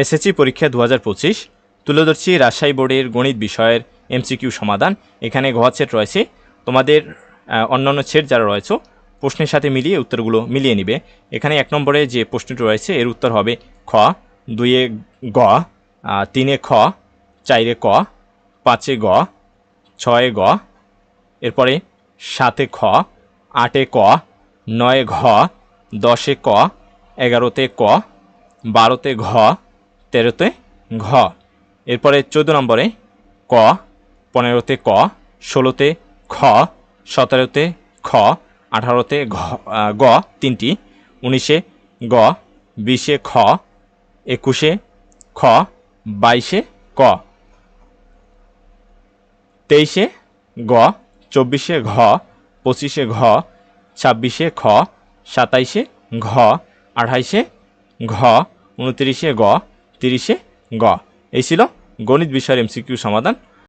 SSC পরীক্ষা দু হাজার পঁচিশ তুলে ধরছি রাজশাহী বোর্ডের গণিত বিষয়ের এমসিকিউ সমাধান। এখানে ঘ সেট রয়েছে। তোমাদের অন্যান্য সেট যারা রয়েছে, প্রশ্নের সাথে মিলিয়ে উত্তরগুলো মিলিয়ে নিবে। এখানে এক নম্বরে যে প্রশ্নটি রয়েছে, এর উত্তর হবে খ, দুইয়ে গ তিনে খ, চাইরে ক, পাঁচে গ, ছয়ে গ, এরপরে সাতে খ, আটে ক, নয়ে ঘ, দশে ক, এগারোতে ক, বারোতে ঘ তেরোতে ঘ। এরপরে চোদ্দ নম্বরে ক, পনেরোতে ক, ষোলোতে খ, সতেরোতে খ, আঠারোতে ঘ গ তিনটি, উনিশে গ, বিশে খ, একুশে খ, বাইশে ক। তেইশে গ, চব্বিশে ঘ, পঁচিশে ঘ, ছাব্বিশে খ, সাতাইশে ঘ, আঠাইশে ঘ, উনত্রিশে গ তিরিশে গ। এই ছিল গণিত বিষয়ের এমসিকিউ সমাধান।